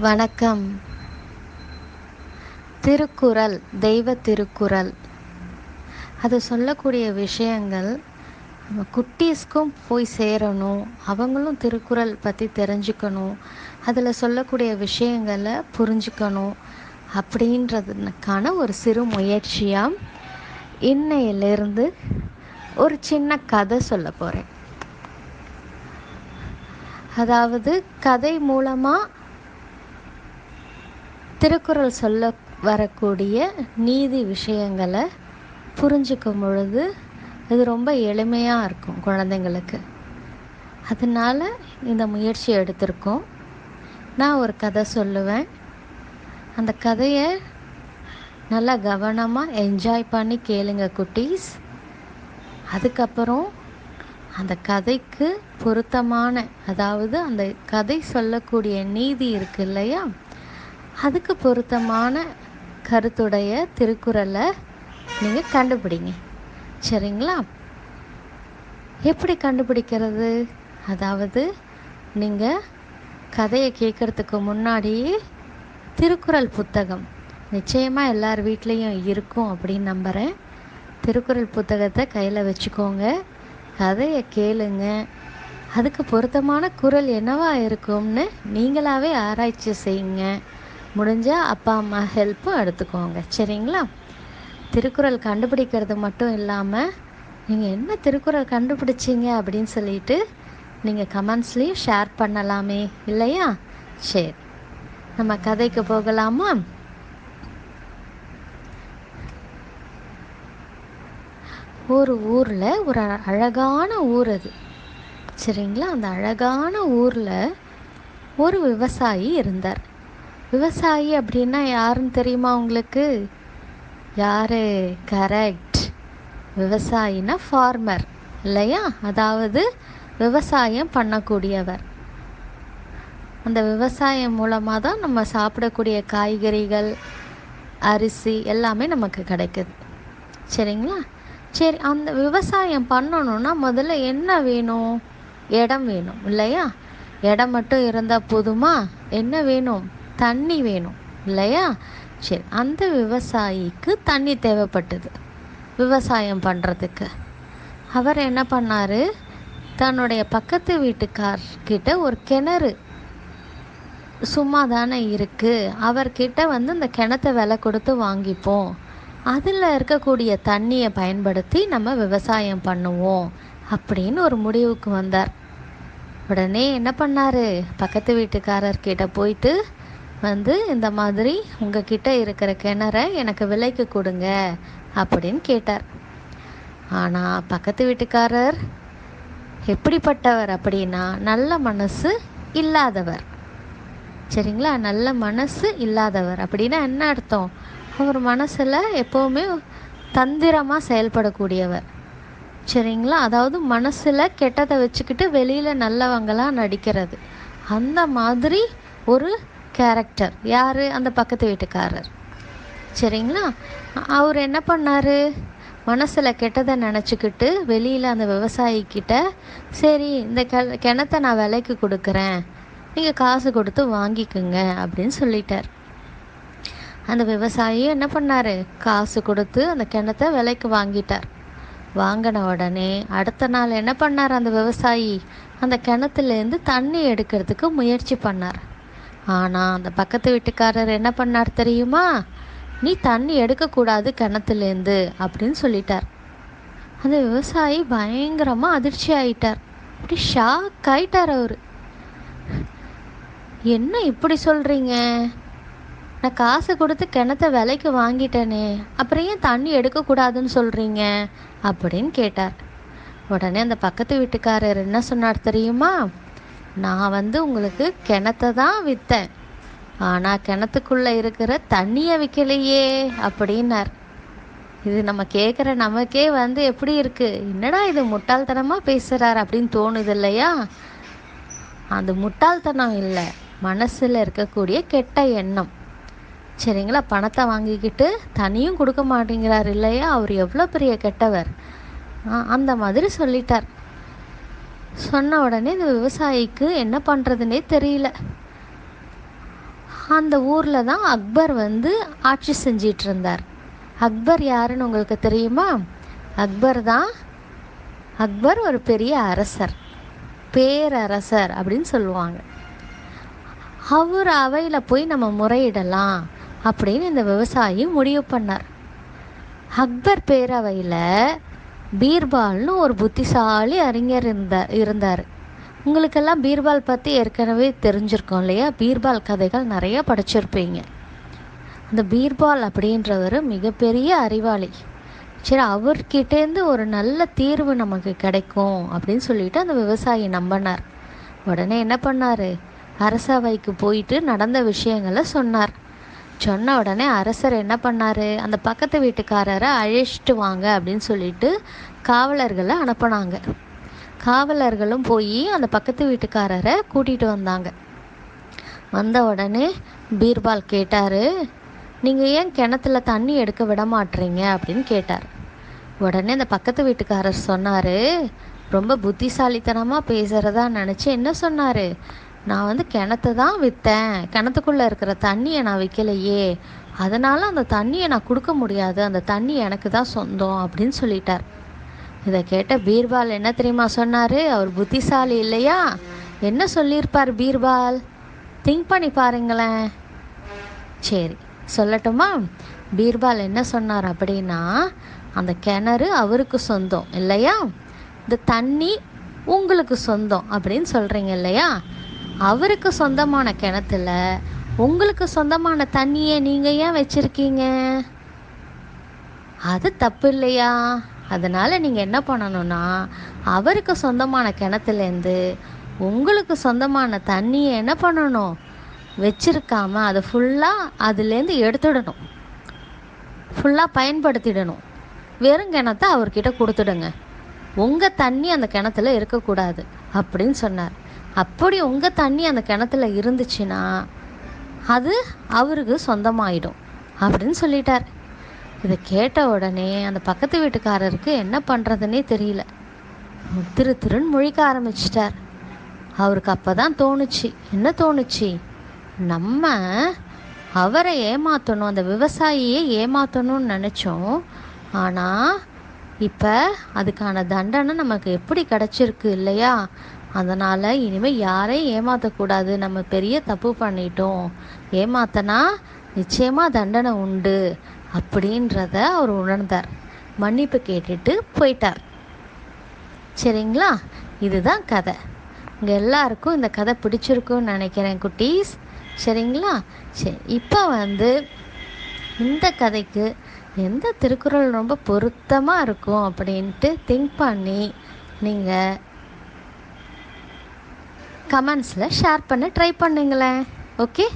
வணக்கம். திருக்குறள் தெய்வ திருக்குறள். அது சொல்லக்கூடிய விஷயங்கள் நம்ம குட்டீஸ்க்கும் போய் சேரணும் அவங்களும் திருக்குறள் பற்றி தெரிஞ்சுக்கணும் அதில் சொல்லக்கூடிய விஷயங்களை புரிஞ்சுக்கணும் அப்படின்றதுக்கான ஒரு சிறு முயற்சியாக இன்னையிலிருந்து ஒரு சின்ன கதை சொல்ல போகிறேன் அதாவது கதை மூலமாக திருக்குறள் சொல்ல வரக்கூடிய நீதி விஷயங்களை புரிஞ்சுக்கும் பொழுது இது ரொம்ப எளிமையாக இருக்கும் குழந்தைங்களுக்கு. அதனால் இந்த முயற்சி எடுத்திருக்கோம். நான் ஒரு கதை சொல்லுவேன். அந்த கதையை நல்லா கவனமாக என்ஜாய் பண்ணி கேளுங்க குட்டீஸ். அதுக்கப்புறம் அந்த கதைக்கு பொருத்தமான அதாவது அந்த கதை சொல்லக்கூடிய நீதி இருக்கு இல்லையா? அதுக்கு பொருத்தமான கருத்துடைய திருக்குறளை நீங்கள் கண்டுபிடிங்க. சரிங்களா? எப்படி கண்டுபிடிக்கிறது? அதாவது நீங்கள் கதையை கேட்குறதுக்கு முன்னாடியே திருக்குறள் புத்தகம். நிச்சயமாக எல்லார் வீட்லேயும் இருக்கும் அப்படின்னு நம்புகிறேன் திருக்குறள் புத்தகத்தை கையில் வச்சுக்கோங்க. கதையை கேளுங்க. அதுக்கு பொருத்தமான குரல் என்னவா இருக்கும்னு நீங்களாவே ஆராய்ச்சி செய்யுங்க. முடிஞ்சால் அப்பா அம்மா ஹெல்ப்பும் எடுத்துக்கோங்க. சரிங்களா? திருக்குறள் கண்டுபிடிக்கிறது மட்டும் இல்லாமல் நீங்கள் என்ன திருக்குறள் கண்டுபிடிச்சிங்க அப்படின்னு சொல்லிட்டு நீங்கள் கமெண்ட்ஸ்லேயும் ஷேர் பண்ணலாமே இல்லையா? சரி. நம்ம கதைக்கு போகலாமா? ஒரு ஊரில் ஒரு அழகான ஊர் அது. சரிங்களா? அந்த அழகான ஊரில் ஒரு விவசாயி இருந்தார். விவசாயி அப்படின்னா யாருன்னு தெரியுமா உங்களுக்கு? யாரு? கரெக்ட் விவசாயினா ஃபார்மர் இல்லையா? அதாவது விவசாயம் பண்ணக்கூடியவர். அந்த விவசாயம் மூலமாக தான் நம்ம சாப்பிடக்கூடிய காய்கறிகள் அரிசி எல்லாமே நமக்கு கிடைக்குது. சரிங்களா? சரி அந்த விவசாயம் பண்ணணும்னா முதல்ல என்ன வேணும்? இடம் வேணும் இல்லையா? இடம் மட்டும் இருந்தால் போதுமா? என்ன வேணும்? தண்ணி வேணும் இல்லையா? சரி அந்த விவசாயிக்கு தண்ணி தேவைப்பட்டது விவசாயம் பண்ணுறதுக்கு அவர் என்ன பண்ணார்? தன்னுடைய பக்கத்து வீட்டுக்கார்கிட்ட ஒரு கிணறு சும்மா தானே இருக்குது அவர்கிட்ட வந்து இந்த கிணத்த விலை கொடுத்து வாங்கிப்போம். அதில் இருக்கக்கூடிய தண்ணியை பயன்படுத்தி நம்ம விவசாயம் பண்ணுவோம் அப்படின்னு ஒரு முடிவுக்கு வந்தார். உடனே என்ன பண்ணார்? பக்கத்து வீட்டுக்காரர்கிட்ட போயிட்டு வந்து இந்த மாதிரி உங்ககிட்ட இருக்கிற கிணற எனக்கு விலைக்கு கொடுங்க அப்படின்னு கேட்டார். ஆனால் பக்கத்து வீட்டுக்காரர் எப்படிப்பட்டவர் அப்படின்னா நல்ல மனசு இல்லாதவர். சரிங்களா? நல்ல மனசு இல்லாதவர் அப்படின்னா என்ன அர்த்தம்? அவர் மனசில் எப்போவுமே தந்திரமாக செயல்படக்கூடியவர். சரிங்களா? அதாவது மனசில் கெட்டதை வச்சுக்கிட்டு வெளியில் நல்லவங்களாக நடிக்கிறது. அந்த மாதிரி ஒரு கேரக்டர் யார்? அந்த பக்கத்து வீட்டுக்காரர். சரிங்களா? அவர் என்ன பண்ணார்? மனசில் கெட்டதை நினச்சிக்கிட்டு வெளியில் அந்த விவசாயிக்கிட்ட சரி இந்த கெ கிணத்தை நான் விலைக்கு கொடுக்குறேன். நீங்கள் காசு கொடுத்து வாங்கிக்குங்க அப்படின்னு சொல்லிட்டார். அந்த விவசாயி என்ன பண்ணார்? காசு கொடுத்து அந்த கிணத்தை விலைக்கு வாங்கிட்டார். வாங்கின உடனே அடுத்த நாள் என்ன பண்ணார் அந்த விவசாயி? அந்த கிணத்துலேருந்து தண்ணி எடுக்கிறதுக்கு முயற்சி பண்ணார். ஆனால் அந்த பக்கத்து வீட்டுக்காரர் என்ன பண்ணார் தெரியுமா? நீ தண்ணி எடுக்கக்கூடாது கிணத்துலேருந்து அப்படின்னு சொல்லிட்டார். அந்த விவசாயி பயங்கரமாக அதிர்ச்சி ஆயிட்டார். அப்படி ஷாக் ஆயிட்டார் அவர். என்ன இப்படி சொல்கிறீங்க நான் காசு கொடுத்து கிணத்த விலைக்கு வாங்கிட்டேனே அப்புறம் ஏன் தண்ணி எடுக்கக்கூடாதுன்னு சொல்கிறீங்க அப்படின்னு கேட்டார். உடனே அந்த பக்கத்து வீட்டுக்காரர் என்ன சொன்னார் தெரியுமா? நான் வந்து உங்களுக்கு கிணத்த தான் விற்றேன் ஆனால் கிணத்துக்குள்ளே இருக்கிற தண்ணியை விற்கலையே அப்படின்னார். இது நம்ம கேட்குற நமக்கே வந்து எப்படி இருக்குது என்னடா இது முட்டாள்தனமாக பேசுகிறார் அப்படின்னு தோணுது இல்லையா? அந்த முட்டாள்தனம் இல்லை மனசில் இருக்கக்கூடிய கெட்ட எண்ணம். சரிங்களா? பணத்தை வாங்கிக்கிட்டு தனியும் கொடுக்க மாட்டேங்கிறார் இல்லையா? அவர் எவ்வளோ பெரிய கெட்டவர். அந்த மாதிரி சொல்லிட்டார். சொன்ன உடனே இந்த விவசாயிக்கு என்ன பண்ணுறதுனே தெரியல. அந்த ஊரில் தான் அக்பர் வந்து ஆட்சி செஞ்சிட்டு இருந்தார். அக்பர் யாருன்னு உங்களுக்கு தெரியுமா? அக்பர் தான் அக்பர் ஒரு பெரிய அரசர் பேரரசர் அப்படின்னு சொல்லுவாங்க. அவர் அவையில் போய் நம்ம முறையிடலாம் அப்படின்னு இந்த விவசாயி முடிவு பண்ணார். அக்பர் பேரவையில் பீர்பால்னு ஒரு புத்திசாலி அறிஞர் இருந்தார் இருந்தார். உங்களுக்கெல்லாம் பீர்பால் பற்றி ஏற்கனவே தெரிஞ்சிருக்கோம் இல்லையா? பீர்பால் கதைகள் நிறைய படிச்சிருப்பீங்க. அந்த பீர்பால் அப்படின்றவர் மிகப்பெரிய அறிவாளி. சரி அவர்கிட்டேருந்து ஒரு நல்ல தீர்வு நமக்கு கிடைக்கும் அப்படின்னு சொல்லிட்டு அந்த விவசாயி நம்பினார். உடனே என்ன பண்ணார்? அரசவைக்கு போயிட்டு நடந்த விஷயங்களை சொன்னார். சொன்ன உடனே அரசர் என்ன பண்ணார்? அந்த பக்கத்து வீட்டுக்காரரை அழைச்சிட்டு வாங்க அப்படின்னு சொல்லிட்டு காவலர்களை அனுப்புனாங்க. காவலர்களும் போய் அந்த பக்கத்து வீட்டுக்காரரை கூட்டிகிட்டு வந்தாங்க. வந்த உடனே பீர்பால் கேட்டார் நீங்கள் ஏன் கிணத்துல தண்ணி எடுக்க விட மாட்றீங்க அப்படின்னு கேட்டார். உடனே அந்த பக்கத்து வீட்டுக்காரர் சொன்னார் ரொம்ப புத்திசாலித்தனமாக பேசுகிறதா நினச்சி என்ன சொன்னார்? நான் வந்து கிணத்தை தான் விற்றேன் கிணத்துக்குள்ளே இருக்கிற தண்ணியை நான் விற்கலையே அதனால் அந்த தண்ணியை நான் கொடுக்க முடியாது. அந்த தண்ணி எனக்கு தான் சொந்தம் அப்படின்னு சொல்லிட்டார். இதை கேட்ட பீர்பால் என்ன தெரியுமா சொன்னார்? அவர் புத்திசாலி இல்லையா? என்ன சொல்லியிருப்பார் பீர்பால்? திங்க் பண்ணி பாருங்களேன். சரி சொல்லட்டுமா? பீர்பால் என்ன சொன்னார் அப்படின்னா அந்த கிணறு அவருக்கு சொந்தம் இல்லையா? இந்த தண்ணி உங்களுக்கு சொந்தம் அப்படின்னு சொல்கிறீங்க இல்லையா? அவருக்கு சொந்தமான கிணத்துல உங்களுக்கு சொந்தமான தண்ணியை நீங்கள் ஏன் வச்சுருக்கீங்க? அது தப்பு இல்லையா? அதனால் நீங்கள் என்ன பண்ணணும்னா அவருக்கு சொந்தமான கிணத்துலேருந்து உங்களுக்கு சொந்தமான தண்ணியை என்ன பண்ணணும்? வச்சிருக்காம அதை ஃபுல்லாக அதுலேருந்து எடுத்துடணும். ஃபுல்லாக பயன்படுத்திடணும். வெறும் கிணத்தை அவர்கிட்ட கொடுத்துடுங்க. உங்கள் தண்ணி அந்த கிணத்துல இருக்கக்கூடாது அப்படின்னு சொன்னார். அப்படி உங்கள் தண்ணி அந்த கிணத்துல இருந்துச்சுன்னா அது அவருக்கு சொந்தமாயிடும் அப்படின்னு சொல்லிட்டார். இதை கேட்ட உடனே அந்த பக்கத்து வீட்டுக்காரருக்கு என்ன பண்ணுறதுனே தெரியல. திரு திருன்னு முழிக்க ஆரம்பிச்சிட்டார். அவருக்கு அப்போ தான் தோணுச்சு. என்ன தோணுச்சு? நம்ம அவரை ஏமாற்றணும் அந்த விவசாயியை ஏமாற்றணும்னு நினச்சோம். ஆனால் இப்போ அதுக்கான தண்டனை நமக்கு எப்படி கிடச்சிருக்கு இல்லையா? அதனால் இனிமேல் யாரையும் ஏமாற்றக்கூடாது நம்ம பெரிய தப்பு பண்ணிட்டோம். ஏமாத்தனா நிச்சயமாக தண்டனை உண்டு அப்படின்றத அவர் உணர்ந்தார். மன்னிப்பு கேட்டுட்டு போயிட்டார். சரிங்களா? இதுதான் கதை. இங்கே எல்லாருக்கும் இந்த கதை பிடிச்சிருக்கும்னு நினைக்கிறேன் குட்டீஸ். சரிங்களா? சரி இப்போ வந்து இந்த கதைக்கு எந்த திருக்குறள் ரொம்ப பொருத்தமாக இருக்கும் அப்படின்ட்டு திங்க் பண்ணி நீங்கள் கமெண்ட்ஸில் ஷேர் பண்ண ட்ரை பண்ணுங்களேன். Okay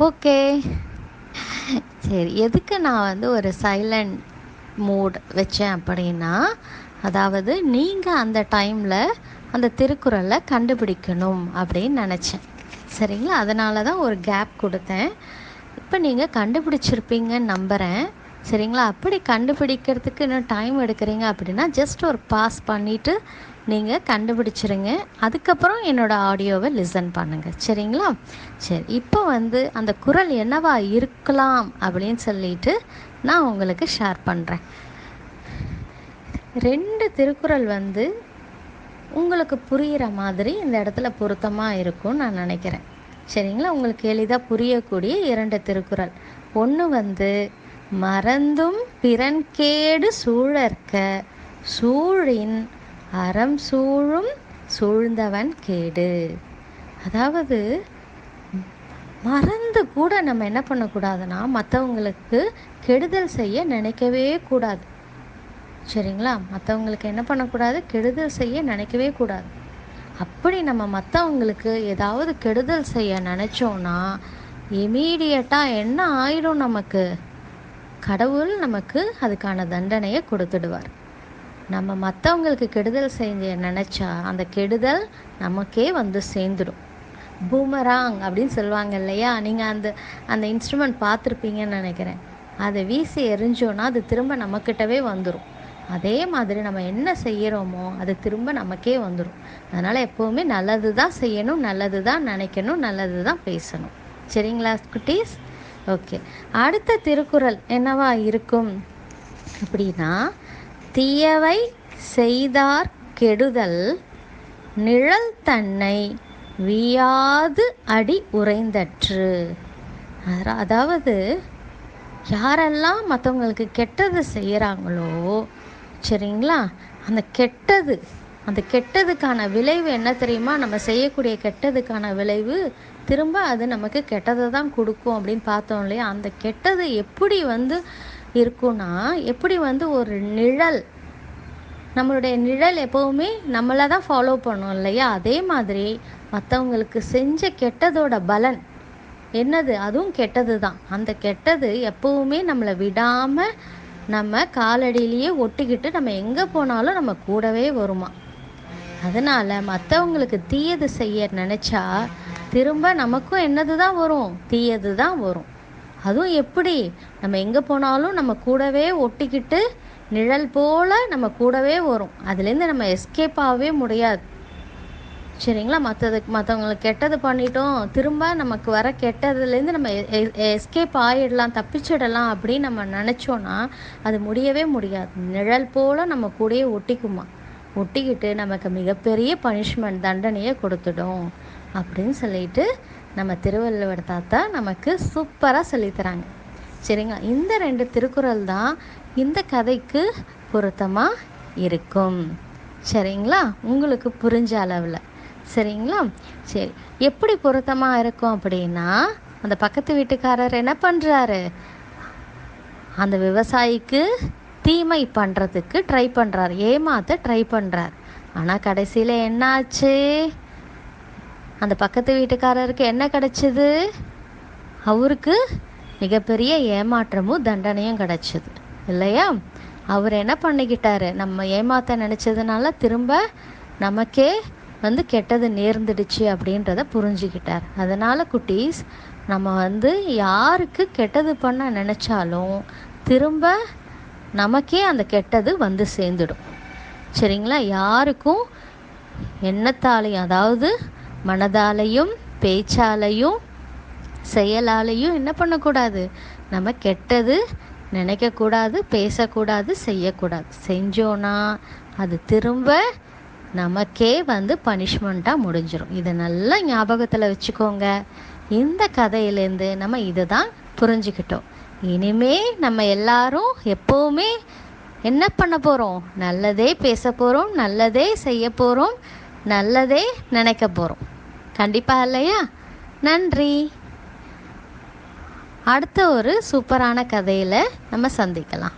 okay. சரி எதுக்கு நான் வந்து ஒரு சைலண்ட் மூட் வச்சேன் அப்படின்னா அதாவது நீங்கள் அந்த டைமில் அந்த திருக்குறளை கண்டுபிடிக்கணும் அப்படின்னு நினச்சேன். சரிங்களா? அதனால தான் ஒரு கேப் கொடுத்தேன். இப்போ நீங்கள் கண்டுபிடிச்சிருப்பீங்கன்னு நம்புகிறேன் சரிங்களா? அப்படி கண்டுபிடிக்கிறதுக்கு இன்னும் டைம் எடுக்கிறீங்க அப்படின்னா ஜஸ்ட் ஒரு பாஸ் பண்ணிவிட்டு நீங்கள் கண்டுபிடிச்சிருங்க. அதுக்கப்புறம் என்னோடய ஆடியோவை லிசன் பண்ணுங்கள் சரிங்களா? சரி இப்போ வந்து அந்த குரல் என்னவா இருக்கலாம் அப்படின்னு சொல்லிட்டு நான் உங்களுக்கு ஷேர் பண்ணுறேன் ரெண்டு திருக்குறள் வந்து உங்களுக்கு புரிகிற மாதிரி இந்த இடத்துல பொருத்தமாக இருக்கும்னு நான் நினைக்கிறேன். சரிங்களா? உங்களுக்கு எளிதாக புரியக்கூடிய இரண்டு திருக்குறள். ஒன்று வந்து மறந்தும் பிறன்கேடு சூழற்க. சூழின் அறம் சூழும் சூழ்ந்தவன் கேடு. அதாவது மறந்து கூட நம்ம என்ன பண்ணக்கூடாதுன்னா மற்றவங்களுக்கு கெடுதல் செய்ய நினைக்கவே கூடாது. சரிங்களா? மற்றவங்களுக்கு என்ன பண்ணக்கூடாது? கெடுதல் செய்ய நினைக்கவே கூடாது. அப்படி நம்ம மற்றவங்களுக்கு ஏதாவது கெடுதல் செய்ய நினச்சோன்னா இமீடியட்டாக என்ன ஆயிடும் நமக்கு? கடவுள் நமக்கு அதுக்கான தண்டனையை கொடுத்துடுவார். நம்ம மற்றவங்களுக்கு கெடுதல் செஞ்ச நினச்சா அந்த கெடுதல் நமக்கே வந்து சேர்ந்துடும் பூமராங் அப்படின்னு சொல்லுவாங்க இல்லையா? நீங்கள் அந்த அந்த இன்ஸ்ட்ருமெண்ட் பார்த்துருப்பீங்கன்னு நினைக்கிறேன். அதை வீசி எரிஞ்சோன்னா அது திரும்ப நம்மக்கிட்டவே வந்துடும் அதே மாதிரி நம்ம என்ன செய்கிறோமோ அது திரும்ப நமக்கே வந்துடும் அதனால் எப்போவுமே நல்லது தான் செய்யணும் நல்லது தான் நினைக்கணும் நல்லது தான் பேசணும். சரிங்களா குட்டீஸ்? ஓகே. அடுத்த திருக்குறள் என்னவா இருக்கும்? அப்படின்னா தீயவை செய்தார் கெடுதல் நிழல் தன்னை வியாது அடி உறைந்தற்று. அதாவது யாரெல்லாம் மற்றவங்களுக்கு கெட்டது செய்கிறாங்களோ சரிங்களா? அந்த கெட்டது அந்த கெட்டதுக்கான விளைவு என்ன தெரியுமா? நம்ம செய்யக்கூடிய கெட்டதுக்கான விளைவு திரும்ப அது நமக்கு கெட்டதை தான் கொடுக்கும் அப்படின்னு பார்த்தோம் இல்லையா? அந்த கெட்டது எப்படி வந்து இருக்கும்னா எப்படி வந்து ஒரு நிழல் நம்மளுடைய நிழல் எப்போவுமே நம்மளை தான் ஃபாலோ பண்ணோம் இல்லையா? அதே மாதிரி மற்றவங்களுக்கு செஞ்ச கெட்டதோட பலன் என்னது? அதுவும் கெட்டது தான். அந்த கெட்டது எப்போவுமே நம்மளை விடாமல் நம்ம காலடியிலேயே ஒட்டிக்கிட்டு நம்ம எங்கே போனாலும் நம்ம கூடவே வருமா? அதனால் மற்றவங்களுக்கு தீயது செய்ய நினச்சா திரும்ப நமக்கும் என்னது தான் வரும்? தீயது தான் வரும். அதுவும் எப்படி? நம்ம எங்கே போனாலும் நம்ம கூடவே ஒட்டிக்கிட்டு நிழல் போல் நம்ம கூடவே வரும். அதுலேருந்து நம்ம எஸ்கேப் ஆகவே முடியாது. சரிங்களா? மற்றதுக்கு மற்றவங்களுக்கு கெட்டது பண்ணிட்டோம். திரும்ப நமக்கு வர கெட்டதுலேருந்து நம்ம எஸ்கேப் ஆகிடலாம் தப்பிச்சிடலாம் அப்படின்னு நம்ம நினச்சோன்னா அது முடியவே முடியாது. நிழல் போல் நம்ம கூடயே ஒட்டிக்குமா? ஒட்டிக்கிட்டு நமக்கு மிகப்பெரிய பனிஷ்மெண்ட் தண்டனையை கொடுத்துடும். அப்படின்னு சொல்லிட்டு நம்ம திருவள்ளுவர் தாத்தா நமக்கு சூப்பராக சொல்லித்தராங்க. சரிங்களா? இந்த ரெண்டு திருக்குறள் தான் இந்த கதைக்கு பொருத்தமாக இருக்கும். சரிங்களா? உங்களுக்கு புரிஞ்ச அளவில். சரிங்களா? சரி. எப்படி பொருத்தமாக இருக்கும் அப்படின்னா அந்த பக்கத்து வீட்டுக்காரர் என்ன பண்ணுறாரு அந்த விவசாயிக்கு தீமை பண்ணுறதுக்கு ட்ரை பண்ணுறார் ஏமாத்த ட்ரை பண்ணுறார் ஆனால் கடைசியில் என்ன ஆச்சு அந்த பக்கத்து வீட்டுக்காரருக்கு என்ன கிடச்சிது? அவருக்கு மிகப்பெரிய ஏமாற்றமும் தண்டனையும் கிடைச்சிது. இல்லையா? அவர் என்ன பண்ணிக்கிட்டாரு? நம்ம ஏமாத்த நினச்சதுனால திரும்ப நமக்கே வந்து கெட்டது நேர்ந்துடுச்சு அப்படின்றத புரிஞ்சுக்கிட்டார். அதனால் குட்டீஸ் நம்ம வந்து யாருக்கு கெட்டது பண்ண நினச்சாலும் திரும்ப நமக்கே அந்த கெட்டது வந்து சேர்ந்துடும். சரிங்களா? யாருக்கும் எண்ணத்தாலையும் அதாவது மனதாலையும் பேச்சாலையும் செயலாலையும் என்ன பண்ணக்கூடாது? நம்ம கெட்டது நினைக்கக்கூடாது பேசக்கூடாது செய்யக்கூடாது. செஞ்சோன்னா அது திரும்ப நமக்கே வந்து பனிஷ்மெண்ட்டாக முடிஞ்சிடும் இதை நல்லா ஞாபகத்தில் வச்சுக்கோங்க. இந்த கதையிலேருந்து நம்ம இதை தான் புரிஞ்சுக்கிட்டோம். இனிமே நம்ம எல்லாரும் எப்போவுமே என்ன பண்ண போகிறோம் நல்லதே பேச போகிறோம் நல்லதே செய்ய போகிறோம் நல்லதே நினைக்க போகிறோம் கண்டிப்பாக இல்லையா? நன்றி. அடுத்த ஒரு சூப்பரான கதையில் நம்ம சந்திக்கலாம்.